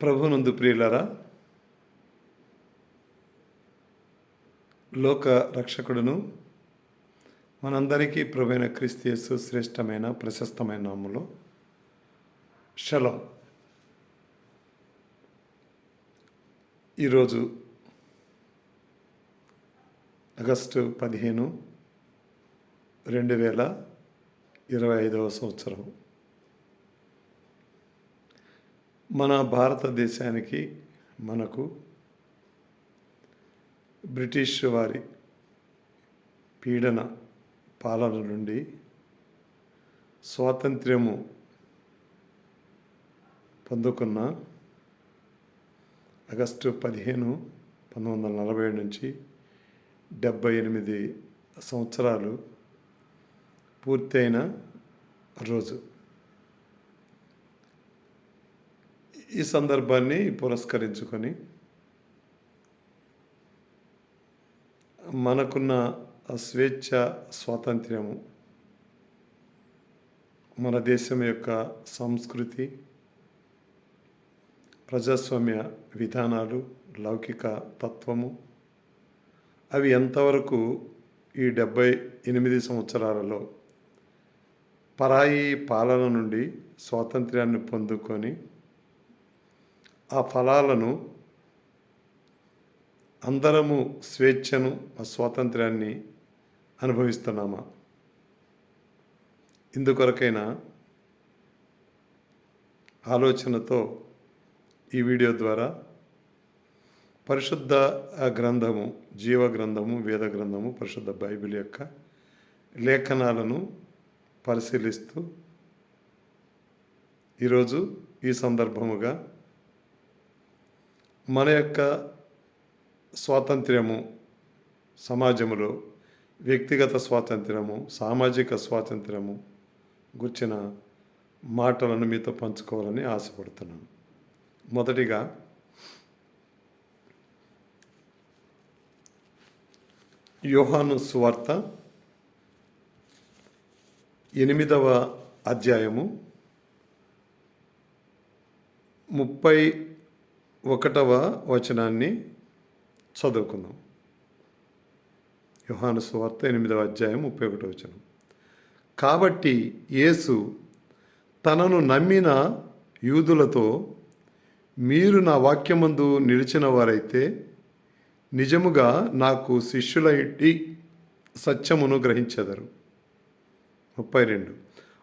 ప్రభునందు ప్రియులరా లోక రక్షకుడును మనందరికీ ప్రభైన క్రీస్తు శ్రేష్టమైన ప్రశస్తమైన నామములో షలం. ఈరోజు ఆగస్టు పదిహేను రెండు వేల ఇరవై ఐదవ సంవత్సరం మన భారతదేశానికి మనకు బ్రిటిష్ వారి పీడన పాలన నుండి స్వాతంత్ర్యము పొందుకున్న ఆగస్టు పదిహేను పంతొమ్మిది వందల నలభై ఏడు నుంచి డెబ్బై ఎనిమిది సంవత్సరాలు పూర్తయిన రోజు. ఈ సందర్భాన్ని పురస్కరించుకొని మనకున్న స్వేచ్ఛ స్వాతంత్ర్యము మన దేశం యొక్క సంస్కృతి ప్రజాస్వామ్య విధానాలు లౌకిక తత్వము అవి ఎంతవరకు ఈ డెబ్బై ఎనిమిది సంవత్సరాలలో పరాయి పాలన నుండి స్వాతంత్ర్యాన్ని పొందుకొని ఆ ఫలాలను అందరము స్వేచ్ఛను ఆ స్వాతంత్ర్యాన్ని అనుభవిస్తున్నామా? ఇందుకొరకైనా ఆలోచనతో ఈ వీడియో ద్వారా పరిశుద్ధ గ్రంథము జీవ గ్రంథము వేద గ్రంథము పరిశుద్ధ బైబిల్ యొక్క లేఖనాలను పరిశీలిస్తూ ఈరోజు ఈ సందర్భముగా మన యొక్క స్వాతంత్ర్యము సమాజములో వ్యక్తిగత స్వాతంత్ర్యము సామాజిక స్వాతంత్ర్యము గుర్చిన మాటలను మీతో పంచుకోవాలని ఆశపడుతున్నాను. మొదటిగా యోహాను సువార్త ఎనిమిదవ అధ్యాయము ముప్పై ఒకటవ వచనాన్ని చదువుకుందాం. యోహాను సువార్త ఎనిమిదవ అధ్యాయం ముప్పై ఒకటో వచనం. కాబట్టి యేసు తనను నమ్మిన యూదులతో మీరు నా వాక్యమందు నిలిచిన వారైతే నిజముగా నాకు శిష్యులైటి సత్యమును గ్రహించెదరు. ముప్పై రెండు.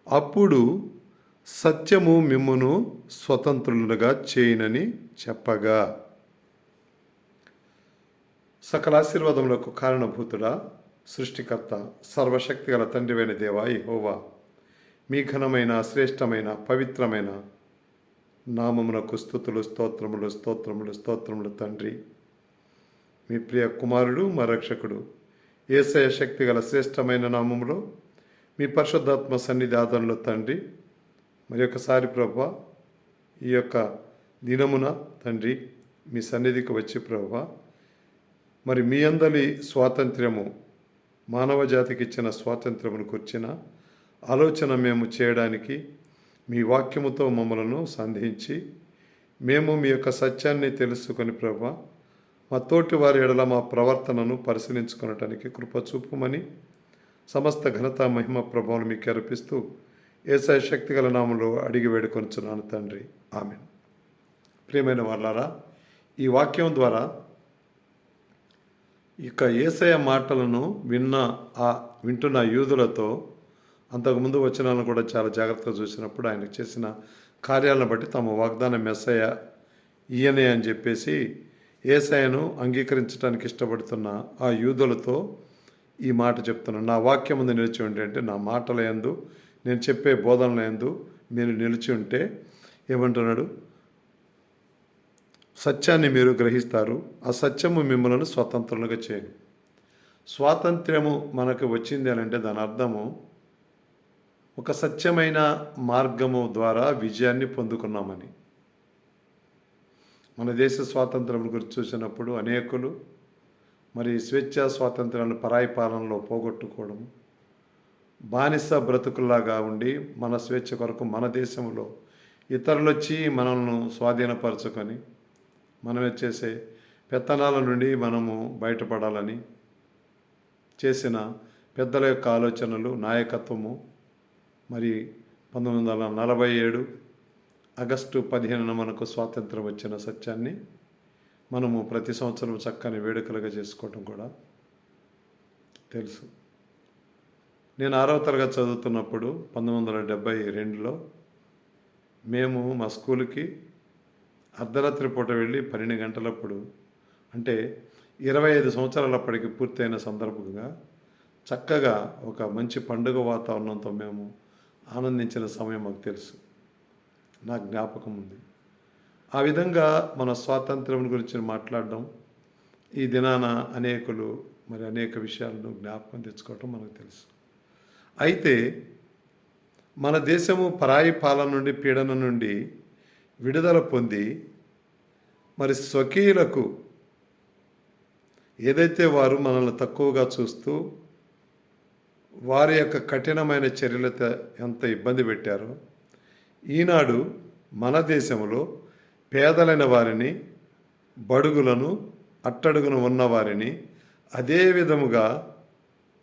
అప్పుడు సత్యము మిమ్మును స్వతంత్రులుగా చేయనని చెప్పగా. సకల ఆశీర్వాదములకు కారణభూతుడా సృష్టికర్త సర్వశక్తిగల తండ్రివైన దేవా హోవా మీ ఘనమైన శ్రేష్టమైన పవిత్రమైన నామమునకు స్థుతులు స్తోత్రములు స్తోత్రములు స్తోత్రములు తండ్రి. మీ ప్రియ కుమారుడు మా రక్షకుడు. ఏసయ శక్తి గల శ్రేష్టమైన నామములో మీ పరిశుద్ధాత్మ సన్నిధి ఆదరణలో తండ్రి. మరి ఒకసారి ప్రభా ఈ యొక్క దినమున తండ్రి మీ సన్నిధికి వచ్చి ప్రభా మరి మీ అందరి స్వాతంత్ర్యము మానవ జాతికి ఇచ్చిన స్వాతంత్ర్యమును కూర్చిన ఆలోచన మేము చేయడానికి మీ వాక్యముతో మమ్మలను సంధించి మేము మీ యొక్క సత్యాన్ని తెలుసుకొని ప్రభా మా తోటి వారి ఎడల మా ప్రవర్తనను పరిశీలించుకునటానికి కృప చూపుమని సమస్త ఘనత మహిమ ప్రభావం మీకు అర్పిస్తూ ఏసాయ శక్తిగల నామంలో అడిగి వేడుకొనుచున్నాను తండ్రి. ఆమె ప్రియమైన వాళ్ళారా ఈ వాక్యం ద్వారా ఇక ఏసయ మాటలను విన్న ఆ వింటున్న యూదులతో అంతకుముందు వచనాలను కూడా చాలా జాగ్రత్తగా చూసినప్పుడు ఆయన చేసిన కార్యాలను బట్టి తమ వాగ్దానం మెస్సయ్య ఈయనే అని చెప్పేసి ఏసయను అంగీకరించడానికి ఇష్టపడుతున్న ఆ యూదులతో ఈ మాట చెప్తున్నాను. నా వాక్యం ముందు నిలిచి ఉంటే అంటే నా మాటల ఎందు నేను చెప్పే బోధనల ఎందు మీరు నిలిచి ఉంటే ఏమంటున్నాడు? సత్యాన్ని మీరు గ్రహిస్తారు ఆ సత్యము మిమ్మల్ని స్వతంత్రులుగా చేయను. స్వాతంత్ర్యము మనకు వచ్చింది అని అంటే దాని అర్థము ఒక సత్యమైన మార్గము ద్వారా విజయాన్ని పొందుకున్నామని. మన దేశ స్వాతంత్రం గురించి చూసినప్పుడు అనేకులు మరి స్వేచ్ఛ స్వాతంత్రాలను పరాయి పాలనలో పోగొట్టుకోవడం బానిస బ్రతుకుల్లాగా ఉండి మన స్వేచ్ఛ కొరకు మన దేశంలో ఇతరులు వచ్చి మనల్ని స్వాధీనపరచుకొని మనమే చేసే పెత్తనాల నుండి మనము బయటపడాలని చేసిన పెద్దల యొక్క ఆలోచనలు నాయకత్వము మరి పంతొమ్మిది వందల నలభై ఏడు ఆగస్టు పదిహేనున మనకు స్వాతంత్రం వచ్చిన సత్యాన్ని మనము ప్రతి సంవత్సరం చక్కని వేడుకలుగా చేసుకోవటం కూడా తెలుసు. నేను ఆరవ తరగతి చదువుతున్నప్పుడు పంతొమ్మిది వందల డెబ్భై రెండులో మేము మా స్కూల్కి అర్ధరాత్రి పూట వెళ్ళి పన్నెండు గంటలప్పుడు అంటే ఇరవై ఐదు సంవత్సరాలప్పటికి పూర్తయిన సందర్భంగా చక్కగా ఒక మంచి పండుగ వాతావరణంతో మేము ఆనందించిన సమయం మాకు తెలుసు. నాకు జ్ఞాపకం ఉంది. ఆ విధంగా మన స్వాతంత్రం గురించి మాట్లాడడం ఈ దినాన అనేకులు మరి అనేక విషయాలను జ్ఞాపకం తెచ్చుకోవటం మనకు తెలుసు. అయితే మన దేశము పరాయి పాలన నుండి పీడన నుండి విడుదల పొంది మరి స్వకీయులకు ఏదైతే వారు మనల్ని తక్కువగా చూస్తూ వారి యొక్క కఠినమైన చర్యలతో ఎంత ఇబ్బంది పెట్టారో ఈనాడు మన దేశంలో పేదలైన వారిని బడుగులను అట్టడుగున ఉన్నవారిని అదే విధముగా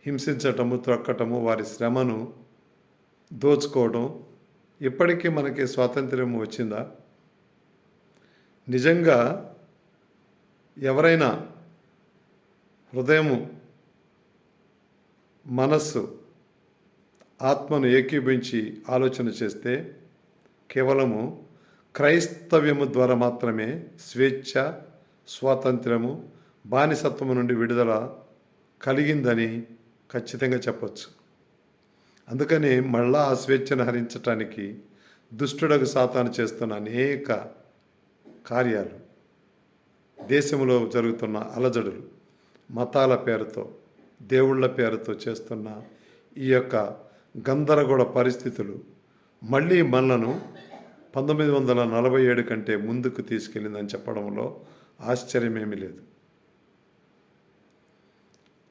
హింసించటము త్రొక్కటము వారి శ్రమను దోచుకోవడం ఇప్పటికీ మనకి స్వాతంత్ర్యం వచ్చిందా? నిజంగా ఎవరైనా హృదయము మనస్సు ఆత్మను ఏకీభించి ఆలోచన చేస్తే కేవలము క్రైస్తవ్యము ద్వారా మాత్రమే స్వేచ్ఛ స్వాతంత్ర్యము బానిసత్వము నుండి విడుదల కలిగిందని ఖచ్చితంగా చెప్పచ్చు. అందుకని మళ్ళా ఆ స్వేచ్ఛను హరించటానికి దుష్టుడకు సాతాను చేస్తున్న అనేక కార్యాలు దేశంలో జరుగుతున్న అలజడులు మతాల పేరుతో దేవుళ్ళ పేరుతో చేస్తున్న ఈ యొక్క గందరగోళ పరిస్థితులు మళ్ళీ మనలను పంతొమ్మిది వందల నలభై ఏడు కంటే ముందుకు తీసుకెళ్ళిందని చెప్పడంలో ఆశ్చర్యమేమీ లేదు.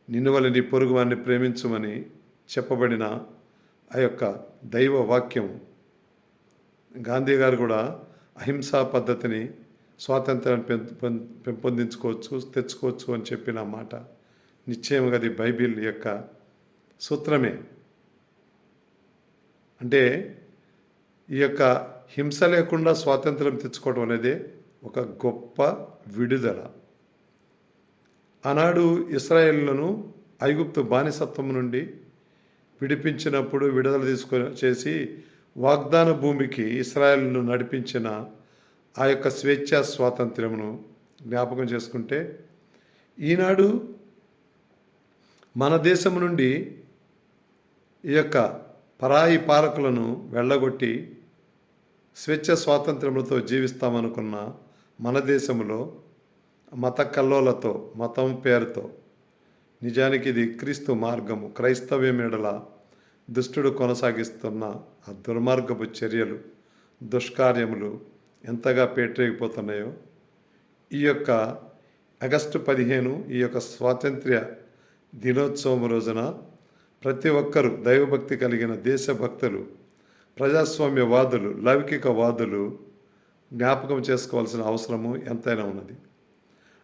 నిన్ను వల్ల నీ పొరుగు వారిని ప్రేమించమని చెప్పబడిన ఆ యొక్క దైవ వాక్యం. గాంధీ గారు కూడా అహింసా పద్ధతిని స్వాతంత్రాన్ని పెంపొందించుకోవచ్చు తెచ్చుకోవచ్చు అని చెప్పిన మాట. నిశ్చయంగా అది బైబిల్ యొక్క సూత్రమే. అంటే ఈ యొక్క హింస లేకుండా స్వాతంత్రం తెచ్చుకోవడం అనేది ఒక గొప్ప విడుదల. ఆనాడు ఇస్రాయేళ్ళను ఐగుప్తు బానిసత్వం నుండి విడిపించినప్పుడు విడుదల తీసుకు చేసి వాగ్దాన భూమికి ఇస్రాయేల్ను నడిపించిన ఆ యొక్క స్వేచ్ఛ స్వాతంత్ర్యమును జ్ఞాపకం చేసుకుంటే ఈనాడు మన దేశం నుండి ఈ యొక్క పరాయి పాలకులను వెళ్ళగొట్టి స్వేచ్ఛ స్వాతంత్రములతో జీవిస్తామనుకున్న మన దేశంలో మత కల్లోలతో మతం పేరుతో. నిజానికి ఇది క్రీస్తు మార్గము క్రైస్తవ్యం ఎడల దుష్టుడు కొనసాగిస్తున్న ఆ దుర్మార్గపు చర్యలు దుష్కార్యములు ఎంతగా పేటరేగిపోతున్నాయో ఈ యొక్క ఆగస్టు పదిహేను ఈ యొక్క స్వాతంత్ర్య దినోత్సవం రోజున ప్రతి ఒక్కరూ దైవభక్తి కలిగిన దేశభక్తులు ప్రజాస్వామ్యవాదులు లౌకికవాదులు జ్ఞాపకం చేసుకోవాల్సిన అవసరము ఎంతైనా ఉన్నది.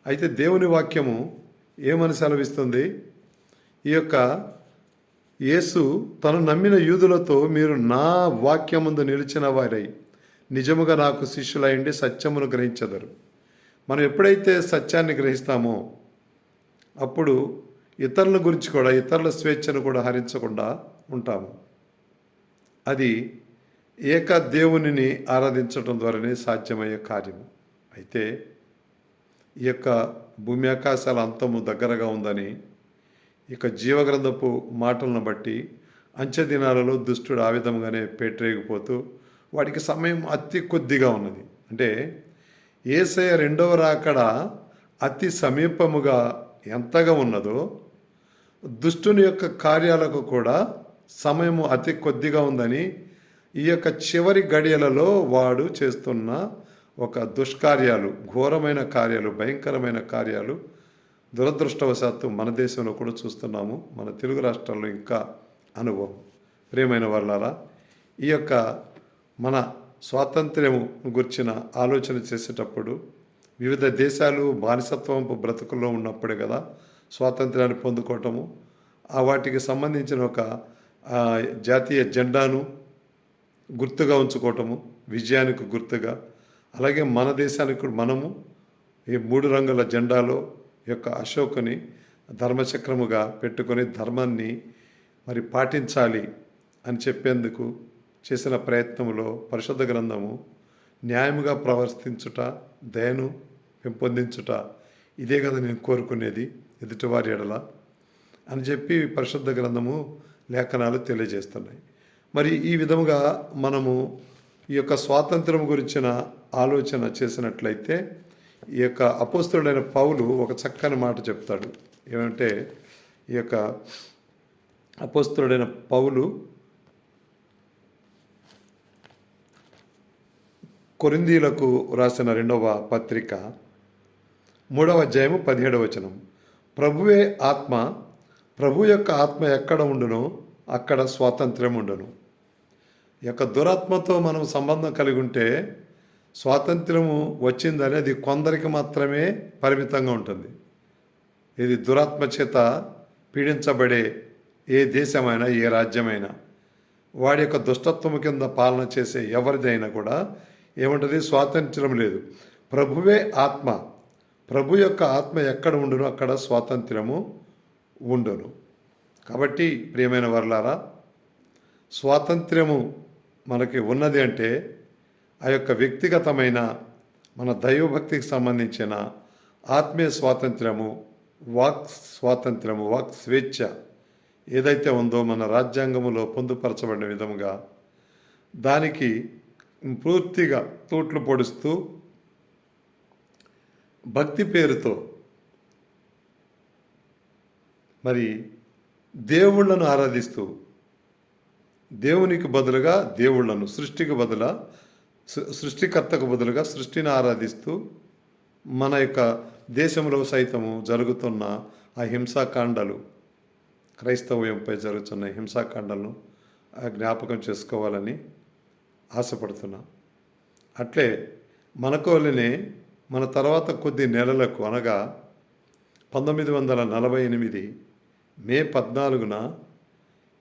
అయితే దేవుని వాక్యము ఏమని సెలవిస్తుంది? ఈ యొక్క యేసు తను నమ్మిన యూదులతో మీరు నా వాక్యముందు నిలిచిన వారై నిజముగా నాకు శిష్యులైండి సత్యమును గ్రహించదరు. మనం ఎప్పుడైతే సత్యాన్ని గ్రహిస్తామో అప్పుడు ఇతరుల గురించి కూడా ఇతరుల స్వేచ్ఛను కూడా హరించకుండా ఉంటాము. అది ఏక దేవునిని ఆరాధించడం ద్వారానే సాధ్యమయ్యే కార్యము. అయితే ఈ యొక్క భూమి ఆకాశాల అంతము దగ్గరగా ఉందని ఇక జీవగ్రంథపు మాటలను బట్టి అంచె దినాలలో దుష్టుడు ఆ విధంగానే పేటరేగిపోతూ వాడికి సమయం అతి కొద్దిగా ఉన్నది. అంటే ఏసయ రెండవ రాకడ అతి సమీపముగా ఎంతగా ఉన్నదో దుష్టుని యొక్క కార్యాలకు కూడా సమయము అతి కొద్దిగా ఉందని ఈ యొక్క చివరి గడియలలో వాడు చేస్తున్న ఒక దుష్కార్యాలు ఘోరమైన కార్యాలు భయంకరమైన కార్యాలు దురదృష్టవశాత్తు మన దేశంలో కూడా చూస్తున్నాము. మన తెలుగు రాష్ట్రాల్లో ఇంకా అనుభవం. ప్రియమైన వాళ్ళారా ఈ యొక్క మన స్వాతంత్ర్యము గుర్చిన ఆలోచన చేసేటప్పుడు వివిధ దేశాలు బానిసత్వంపు బ్రతుకుల్లో ఉన్నప్పుడే కదా స్వాతంత్ర్యాన్ని పొందుకోవటము. ఆ వాటికి సంబంధించిన ఒక జాతీయ జెండాను గుర్తుగా ఉంచుకోవటము విజయానికి గుర్తుగా అలాగే మన దేశానికి కూడా మనము ఈ మూడు రంగుల జెండాలో యొక్క అశోకుని ధర్మచక్రముగా పెట్టుకొని ధర్మాన్ని మరి పాటించాలి అని చెప్పేందుకు చేసిన ప్రయత్నంలో పరిశుద్ధ గ్రంథము న్యాయముగా ప్రవర్తించుట దయను పెంపొందించుట ఇదే కదా నేను కోరుకునేది ఎదుటివారి ఎడల అని చెప్పి పరిశుద్ధ గ్రంథము లేఖనాలు తెలియజేస్తున్నాయి. మరి ఈ విధముగా మనము ఈ యొక్క స్వాతంత్రం గురించిన ఆలోచన చేసినట్లయితే ఈ యొక్క అపోస్తుడైన పౌలు ఒక చక్కని మాట చెప్తాడు. ఏమంటే ఈ యొక్క అపోస్తుడైన పౌలు కొరిందీలకు రాసిన రెండవ పత్రిక మూడవ అధ్యాయము పదిహేడవ వచనం. ప్రభువే ఆత్మ ప్రభు యొక్క ఆత్మ ఎక్కడ ఉండునో అక్కడ స్వాతంత్ర్యం ఉండను. ఈ యొక్క దురాత్మతో మనం సంబంధం కలిగి ఉంటే స్వాతంత్ర్యము వచ్చిందనేది కొందరికి మాత్రమే పరిమితంగా ఉంటుంది. ఇది దురాత్మ చేత పీడించబడే ఏ దేశమైనా ఏ రాజ్యమైనా వాడి యొక్క దుష్టత్వము కింద పాలన చేసే ఎవరిదైనా కూడా ఏముంటుంది? స్వాతంత్ర్యం లేదు. ప్రభువే ఆత్మ. ప్రభు యొక్క ఆత్మ ఎక్కడ ఉండునో అక్కడ స్వాతంత్ర్యము ఉండును. కాబట్టి ప్రియమైన వర్లారా స్వాతంత్ర్యము మనకి ఉన్నది అంటే ఆ యొక్క వ్యక్తిగతమైన మన దైవభక్తికి సంబంధించిన ఆత్మీయ స్వాతంత్ర్యము వాక్ స్వాతంత్ర్యము వాక్ స్వేచ్ఛ ఏదైతే ఉందో మన రాజ్యాంగములో పొందుపరచబడిన విధముగా దానికి పూర్తిగా తూట్లు పొడుస్తూ భక్తి పేరుతో మరి దేవుళ్ళను ఆరాధిస్తూ దేవునికి బదులుగా దేవుళ్ళను సృష్టికి బదుల సృష్టికర్తకు బదులుగా సృష్టిని ఆరాధిస్తూ మన యొక్క దేశంలో సైతము జరుగుతున్న ఆ హింసాకాండాలు క్రైస్తవ్యంపై జరుగుతున్న హింసాకాండలను ఆ జ్ఞాపకం చేసుకోవాలని ఆశపడుతున్నా. అట్లే మనకోలనే మన తర్వాత కొద్ది నెలలకు అనగా పంతొమ్మిది వందల నలభై ఎనిమిది మే పద్నాలుగున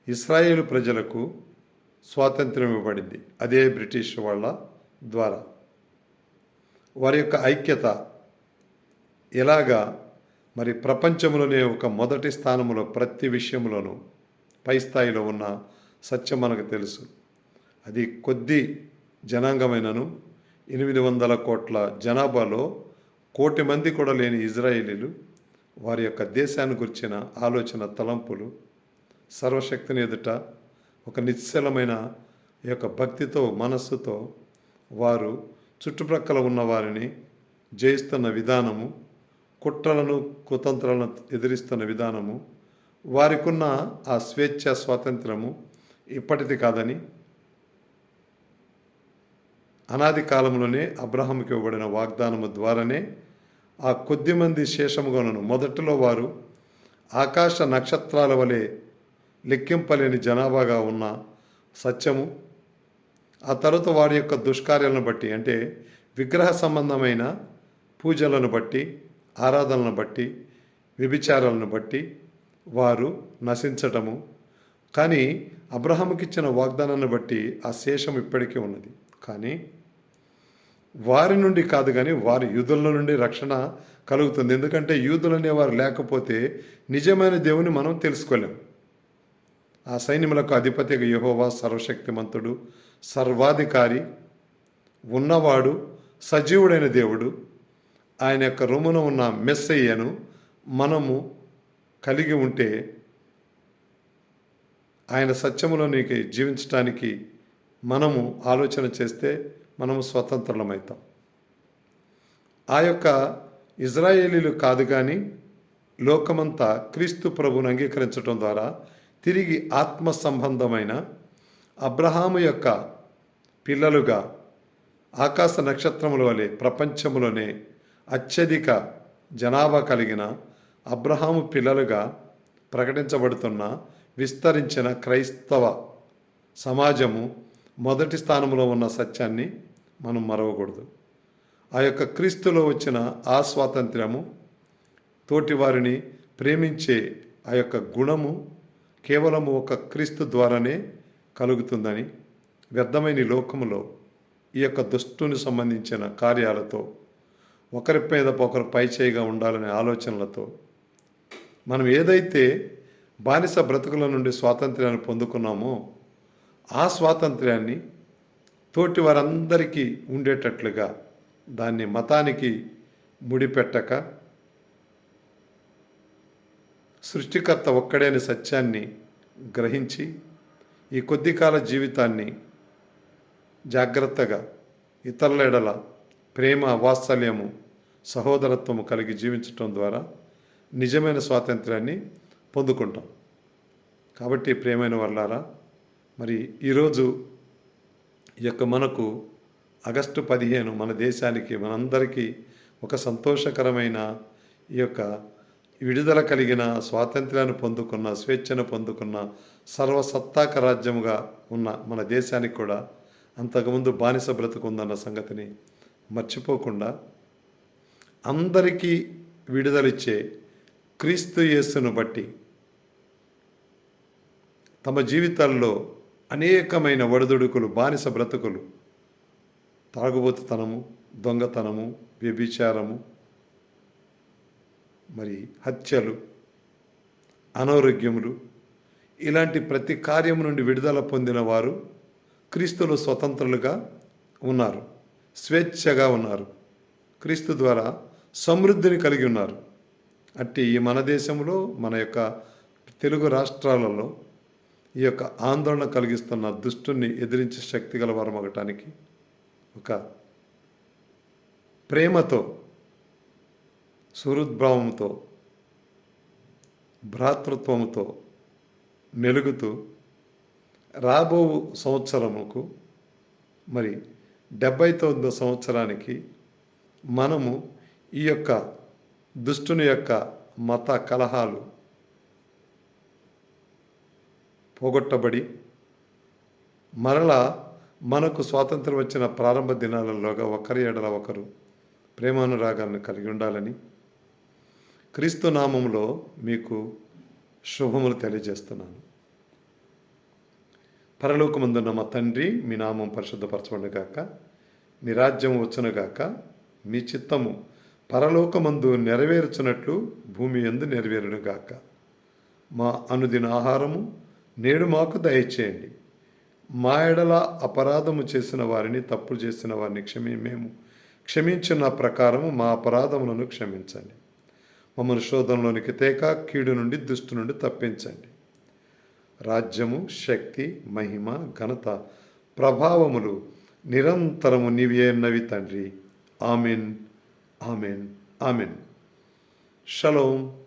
ఇస్రాయేల్ ప్రజలకు స్వాతంత్ర్యం ఇవ్వబడింది. అదే బ్రిటిష్ వాళ్ళ ద్వారా. వారి యొక్క ఐక్యత ఎలాగా మరి ప్రపంచంలోనే ఒక మొదటి స్థానంలో ప్రతి విషయంలోనూ పై స్థాయిలో ఉన్న సత్యం మనకు తెలుసు. అది కొద్ది జనాంగమైనను ఎనిమిది వందల కోట్ల జనాభాలో కోటి మంది కూడా లేని ఇజ్రాయేలీలు వారి యొక్క దేశాన్ని గురించిన ఆలోచన తలంపులు సర్వశక్తిని ఎదుట ఒక నిశ్చలమైన ఈ యొక్క భక్తితో మనస్సుతో వారు చుట్టుప్రక్కల ఉన్న వారిని జయిస్తున్న విధానము కుట్రలను కుతంత్రాలను ఎదిరిస్తున్న విధానము వారికున్న ఆ స్వేచ్ఛ స్వాతంత్రము ఇప్పటిది కాదని అనాది కాలంలోనే అబ్రహాంకి ఇవ్వబడిన వాగ్దానము ద్వారానే ఆ కొద్ది మంది శేషముగాను మొదటిలో వారు ఆకాశ నక్షత్రాల వలె లెక్కింపలేని జనాభాగా ఉన్న సత్యము ఆ తర్వాత వారి యొక్క దుష్కార్యాలను బట్టి అంటే విగ్రహ సంబంధమైన పూజలను బట్టి ఆరాధనలను బట్టి వ్యభిచారాలను బట్టి వారు నశించటము. కానీ అబ్రహాముకిచ్చిన వాగ్దానాన్ని బట్టి ఆ శేషం ఇప్పటికీ ఉన్నది. కానీ వారి నుండి కాదు కానీ వారి యూదుల నుండి రక్షణ కలుగుతుంది. ఎందుకంటే యూదులు అనేవారు లేకపోతే నిజమైన దేవుని మనం తెలుసుకోలేం. ఆ సైన్యములకు అధిపతిగా యహోవా సర్వశక్తిమంతుడు సర్వాధికారి ఉన్నవాడు సజీవుడైన దేవుడు. ఆయన యొక్క రొమ్మున ఉన్న మెస్సయ్యను మనము కలిగి ఉంటే ఆయన సత్యములోనికి జీవించటానికి మనము ఆలోచన చేస్తే మనము స్వతంత్రులమవుతాం ఆ యొక్క ఇజ్రాయేలీలు కాదు కానీ లోకమంతా క్రీస్తు ప్రభును అంగీకరించడం ద్వారా తిరిగి ఆత్మ సంబంధమైన అబ్రహాము యొక్క పిల్లలుగా ఆకాశ నక్షత్రముల వలె ప్రపంచంలోనే అత్యధిక జనాభా కలిగిన అబ్రహాము పిల్లలుగా ప్రకటించబడుతున్న విస్తరించిన క్రైస్తవ సమాజము మొదటి స్థానంలో ఉన్న సత్యాన్ని మనం మరవకూడదు. ఆ యొక్క క్రీస్తులో వచ్చిన ఆ స్వాతంత్ర్యము తోటి వారిని ప్రేమించే ఆ యొక్క గుణము కేవలము ఒక క్రీస్తు ద్వారానే కలుగుతుందని వ్యర్థమైన లోకములో ఈ యొక్క దుష్టుని సంబంధించిన కార్యాలతో ఒకరి మీద ఒకరు పైచేయిగా ఉండాలనే ఆలోచనలతో మనం ఏదైతే బానిస బ్రతుకుల నుండి స్వాతంత్ర్యాన్ని పొందుకున్నామో ఆ స్వాతంత్ర్యాన్ని తోటి వారందరికీ ఉండేటట్లుగా దాన్ని మతానికి ముడిపెట్టక సృష్టికర్త ఒక్కడే అనే సత్యాన్ని గ్రహించి ఈ కొద్ది కాల జీవితాన్ని జాగ్రత్తగా ఇతరుల ఎడల ప్రేమ వాత్సల్యము సహోదరత్వము కలిగి జీవించటం ద్వారా నిజమైన స్వాతంత్ర్యాన్ని పొందుకుంటాం. కాబట్టి ప్రేమైన వర్లారా మరి ఈరోజు ఈ యొక్క మనకు ఆగస్టు పదిహేను మన దేశానికి మనందరికీ ఒక సంతోషకరమైన ఈ యొక్క విడుదల కలిగిన స్వాతంత్ర్యాన్ని పొందుకున్న స్వేచ్ఛను పొందుకున్న సర్వసత్తాక రాజ్యముగా ఉన్న మన దేశానికి కూడా అంతకుముందు బానిస బ్రతుకుందన్న సంగతిని మర్చిపోకుండా అందరికీ విడుదలిచ్చే క్రీస్తు యేసును బట్టి తమ జీవితాల్లో అనేకమైన వడదుడుకులు బానిస బ్రతుకులు తాగుబోతుతనము దొంగతనము వ్యభిచారము మరి హత్యలు అనారోగ్యములు ఇలాంటి ప్రతి కార్యము నుండి విడుదల పొందిన వారు క్రీస్తులు స్వతంత్రులుగా ఉన్నారు స్వేచ్ఛగా ఉన్నారు క్రీస్తు ద్వారా సమృద్ధిని కలిగి ఉన్నారు. అట్టి ఈ మన దేశంలో మన యొక్క తెలుగు రాష్ట్రాలలో ఈ యొక్క ఆందోళన కలిగిస్తున్న దుష్టుని ఎదిరించే శక్తి గల వారమగటానికి ఒక ప్రేమతో సుహృద్భావంతో భ్రాతృత్వముతో మెలుగుతూ రాబో సంవత్సరముకు మరి డెబ్బై తొమ్మిదో సంవత్సరానికి మనము ఈ యొక్క దుష్టుని యొక్క మత కలహాలు పోగొట్టబడి మరలా మనకు స్వాతంత్రం వచ్చిన ప్రారంభ దినాలలోగా ఒకరి ఎడల ఒకరు ప్రేమానురాగాలను కలిగి ఉండాలని క్రీస్తు నామంలో మీకు శుభములు తెలియజేస్తున్నాను. పరలోకమందున్న మా తండ్రి మీ నామం పరిశుద్ధపరచబడుగాక మీ రాజ్యం వచ్చునగాక మీ చిత్తము పరలోకమందు నెరవేర్చున్నట్లు భూమి ఎందు నెరవేరునుగాక మా అనుదిన ఆహారము నేడు మాకు దయచేయండి. మా ఎడల అపరాధము చేసిన వారిని తప్పు చేసిన వారిని క్షమి మేము క్షమించిన ప్రకారము మా అపరాధములను క్షమించండి. మమ్మల్ని శోధనలోనికి తేక కీడు నుండి దుష్టు నుండి తప్పించండి. రాజ్యము శక్తి మహిమ ఘనత ప్రభావములు నిరంతరము నీవేన్నవి తండ్రి. Amen amen amen. షలోం.